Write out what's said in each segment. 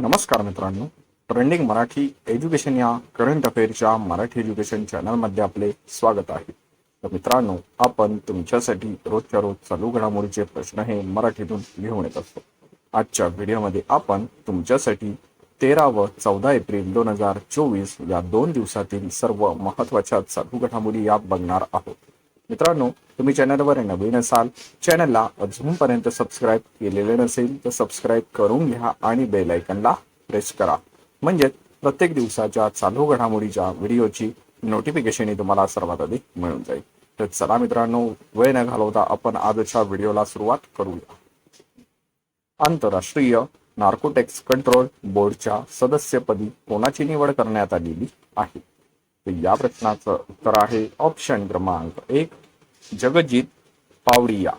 नमस्कार मित्रांनो. Trending Marathi education या करंट अफेअरच्या मराठी एज्युकेशन चॅनलमध्ये आपले स्वागत आहे. तर मित्रांनो आपण तुमच्यासाठी रोजच्या रोज चालू घडामोडीचे प्रश्न हे मराठीतून घेऊन येत असतो. आजच्या व्हिडिओमध्ये आपण तुमच्यासाठी तेरा व चौदा एप्रिल दोन हजार चोवीस या दोन दिवसातील सर्व महत्त्वाच्या चालू घडामोडी या बघणार आहोत. मित्रांनो तुम्ही चॅनलवर नवीन असाल चॅनलला अजूनपर्यंत सबस्क्राईब केलेले नसेल तर सबस्क्राईब करून घ्या आणि बेल आयकनला प्रेस करा. म्हणजे प्रत्येक दिवसाच्या चालू घडामोडीच्या व्हिडिओची नोटिफिकेशन ही तुम्हाला सर्वात आधी मिळून जाईल. तर चला मित्रांनो वेळ न घालवता आपण आजच्या व्हिडिओला सुरुवात करूया. आंतरराष्ट्रीय नार्कोटेक्स कंट्रोल बोर्डच्या सदस्यपदी कोणाची निवड करण्यात आलेली आहे? तर या प्रश्नाचं उत्तर आहे ऑप्शन क्रमांक एक जगजित पावडिया.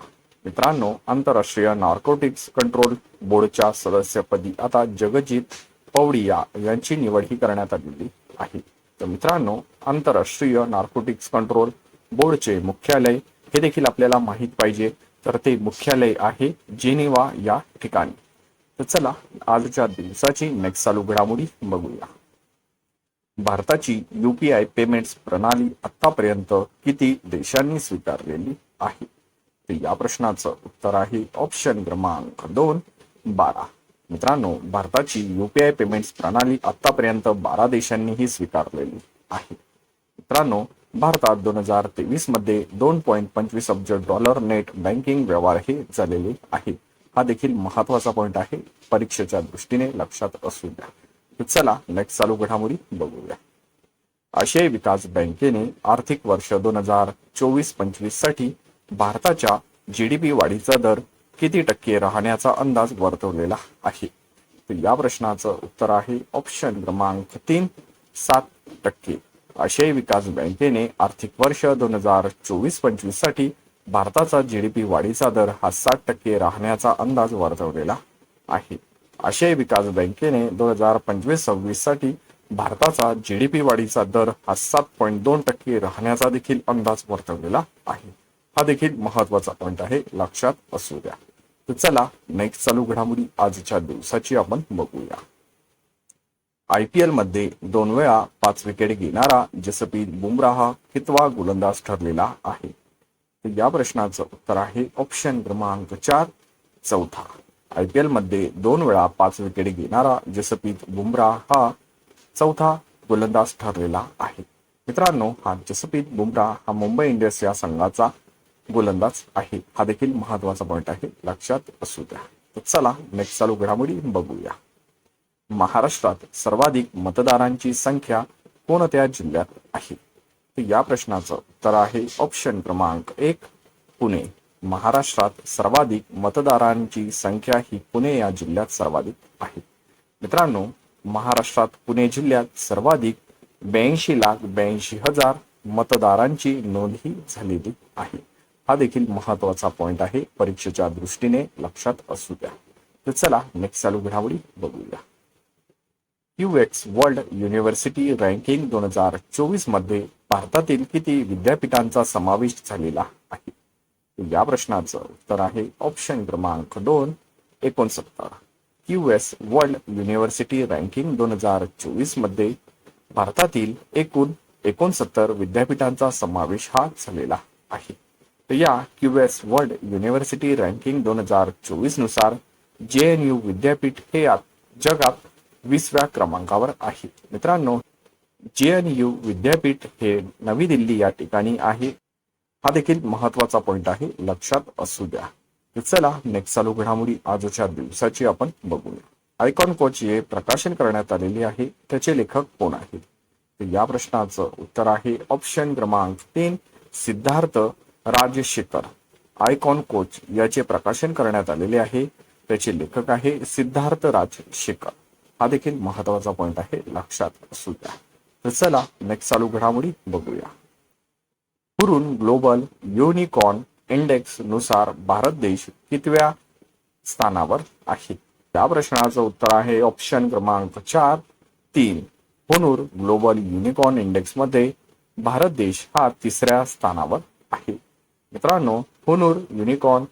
मित्रांनो आंतरराष्ट्रीय नार्कोटिक्स कंट्रोल बोर्डच्या सदस्यपदी आता जगजित पवडिया यांची निवड ही करण्यात आलेली आहे. तर मित्रांनो आंतरराष्ट्रीय नार्कोटिक्स कंट्रोल बोर्डचे मुख्यालय हे देखील आपल्याला माहीत पाहिजे. तर ते मुख्यालय आहे जेनेवा या ठिकाणी. तर चला आजच्या दिवसाची नेक्स्ट चालू घडामोडी बघूया. भारताची युपीआय पेमेंट्स प्रणाली आतापर्यंत किती देशांनी स्वीकारलेली आहे? तर या प्रश्नाचं उत्तर आहे ऑप्शन क्रमांक दोन बारा. मित्रांनो भारताची युपीआय पेमेंट्स प्रणाली आतापर्यंत बारा देशांनीही स्वीकारलेली आहे. मित्रांनो भारतात दोन हजार तेवीसमध्ये दोन पॉईंट पंचवीस अब्ज डॉलर नेट बँकिंग व्यवहार हे झालेले आहेत. हा देखील महत्त्वाचा पॉईंट आहे. परीक्षेच्या दृष्टीने लक्षात असू द्या. चला नेक्स्ट चालू घडामोडी बघूया. आशियाई विकास बँकेने आर्थिक वर्ष दोन हजार चोवीस पंचवीससाठी भारताच्या जीडीपी वाढीचा दर किती टक्के राहण्याचा अंदाज वर्तवलेला आहे? तर या प्रश्नाचं उत्तर आहे ऑप्शन क्रमांक तीन सात टक्के. आशियाई विकास बँकेने आर्थिक वर्ष दोन हजार चोवीस पंचवीससाठी भारताचा जीडीपी वाढीचा दर हा सात टक्के राहण्याचा अंदाज वर्तवलेला आहे. आशियाई विकास बँकेने दोन हजार पंचवीस सव्वीससाठी भारताचा जीडीपी वाढीचा दर हा सात पॉईंट दोन टक्के राहण्याचा देखील अंदाज वर्तवलेला आहे. हा देखील महत्त्वाचा पॉईंट आहे लक्षात असू द्या. तर चला नेक्स्ट चालू घडामोडी आजच्या दिवसाची आपण बघूया. आय पी एलमध्ये दोन वेळा पाच विकेट घेणारा जसप्रीत बुमराह कितवा गोलंदाज ठरलेला आहे? या प्रश्नाचं उत्तर आहे ऑप्शन क्रमांक चार चौथा. आय पी एलमध्ये दोन वेळा पाच विकेट घेणारा जसप्रीत बुमराह हा चौथा गोलंदाज ठरलेला आहे. मित्रांनो हा जसप्रीत बुमराह हा मुंबई इंडियन्स या संघाचा गोलंदाज आहे. हा देखील महत्त्वाचा पॉईंट आहे. लक्षात असू द्या. तर चला नेक्स्ट चालू घडामोडी बघूया. महाराष्ट्रात सर्वाधिक मतदारांची संख्या कोणत्या जिल्ह्यात आहे? तर या प्रश्नाचं उत्तर आहे ऑप्शन क्रमांक एक पुणे. महाराष्ट्रात सर्वाधिक मतदारांची संख्या ही पुणे या जिल्ह्यात सर्वाधिक आहे. मित्रांनो महाराष्ट्रात पुणे जिल्ह्यात सर्वाधिक ब्याऐंशी लाख ब्याऐंशी हजार मतदारांची नोंदही झालेली आहे. हा देखील महत्त्वाचा पॉइंट आहे. परीक्षेच्या दृष्टीने लक्षात असू द्या. तर चला नेक्स्ट चालू घडामोडी बघूया. क्यूएक्स वर्ल्ड युनिव्हर्सिटी रँकिंग दोन हजार चोवीसमध्ये भारतातील किती विद्यापीठांचा समावेश झालेला आहे? या प्रश्नाचं उत्तर आहे ऑप्शन क्रमांक दोन एकोणसत्तर. क्यूएस वर्ल्ड युनिव्हर्सिटी रँकिंग दोन हजार चोवीसमध्ये भारतातील एकूण एकोणसत्तर विद्यापीठांचा समावेश हा झालेला आहे. तर या क्यूएस वर्ल्ड युनिव्हर्सिटी रँकिंग दोन हजार चोवीसनुसार जे एन यू विद्यापीठ हे जगात वीसव्या क्रमांकावर आहे. मित्रांनो जे एन यू विद्यापीठ हे नवी दिल्ली या ठिकाणी आहे. हा देखील महत्त्वाचा पॉइंट आहे. लक्षात असू द्या. तर चला नेक्स्ट चालू घडामोडी. आजच्या दिवसाची आपण बघूया आयकॉन कोच हे प्रकाशन करण्यात आलेले आहे. त्याचे लेखक कोण आहेत? तर या प्रश्नाचं उत्तर आहे ऑप्शन क्रमांक तीन सिद्धार्थ राजशेखर. आयकॉन कोच याचे प्रकाशन करण्यात आलेले आहे. त्याचे लेखक आहे सिद्धार्थ राजशेखर. हा देखील महत्त्वाचा पॉइंट आहे. लक्षात असू द्या. तर चला नेक्स्ट चालू घडामोडी बघूया. हुरून ग्लोबल युनिकॉर्न इंडेक्सनुसार भारत देश कितव्या स्थानावर आहे? त्या प्रश्नाचं उत्तर आहे ऑप्शन क्रमांक चार तीन. हुनूर ग्लोबल युनिकॉर्न इंडेक्समध्ये भारत देश हा तिसऱ्या स्थानावर आहे. मित्रांनो हुनूर युनिकॉर्न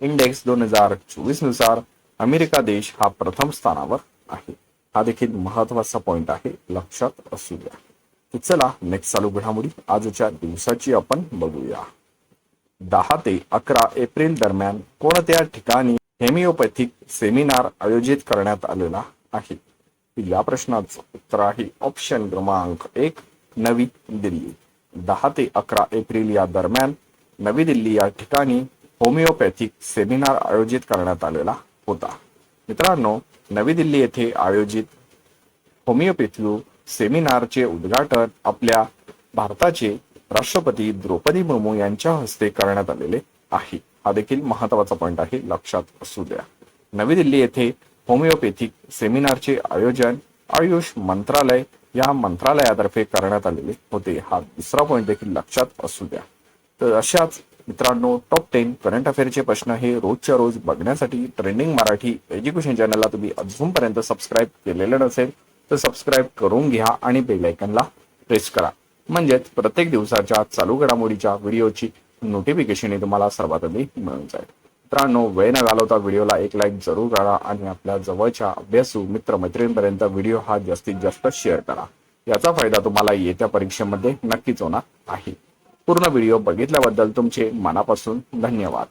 इंडेक्स दोन हजार चोवीसनुसार अमेरिका देश हा प्रथम स्थानावर आहे. हा देखील महत्त्वाचा पॉइंट आहे. लक्षात असू द्या. चला नेक्स्ट चालू घडामोडी. आजच्या दिवसाची आपण बघूया. दहा ते अकरा एप्रिल दरम्यान कोणत्या ठिकाणी हेमिओपॅथिक सेमिनार आयोजित करण्यात आलेला आहे? या प्रश्नाचं उत्तर आहे ऑप्शन क्रमांक एक नवी दिल्ली. दहा ते अकरा एप्रिल या दरम्यान नवी दिल्ली या ठिकाणी होमिओपॅथिक सेमिनार आयोजित करण्यात आलेला होता. मित्रांनो नवी दिल्ली येथे आयोजित होमिओपॅथी सेमिनारचे उद्घाटन आपल्या भारताचे राष्ट्रपती द्रौपदी मुर्मू यांच्या हस्ते करण्यात आलेले आहे. हा देखील महत्त्वाचा पॉईंट आहे लक्षात असू द्या. नवी दिल्ली येथे होमिओपॅथिक सेमिनारचे आयोजन आयुष मंत्रालय या मंत्रालयातर्फे करण्यात आलेले होते. हा दुसरा पॉईंट देखील लक्षात असू द्या. तर अशाच मित्रांनो टॉप टेन करंट अफेअरचे प्रश्न हे रोजच्या रोज बघण्यासाठी ट्रेंडिंग मराठी एज्युकेशन चॅनलला तुम्ही अजूनपर्यंत सबस्क्राईब केलेलं नसेल तर सबस्क्राईब करून घ्या आणि बेलायकनला प्रेस करा. म्हणजेच प्रत्येक दिवसाच्या चालू घडामोडीच्या व्हिडिओची नोटिफिकेशन तुम्हाला सर्वात आधी मिळून जाईल. मित्रांनो वेळ न घालवता व्हिडिओला एक लाईक जरूर करा आणि आपल्या जवळच्या अभ्यासू मित्रमैत्रिणींपर्यंत व्हिडिओ हा जास्तीत जास्त शेअर करा. याचा फायदा तुम्हाला येत्या परीक्षेमध्ये नक्कीच होणार आहे. पूर्ण व्हिडिओ बघितल्याबद्दल तुमचे मनापासून धन्यवाद.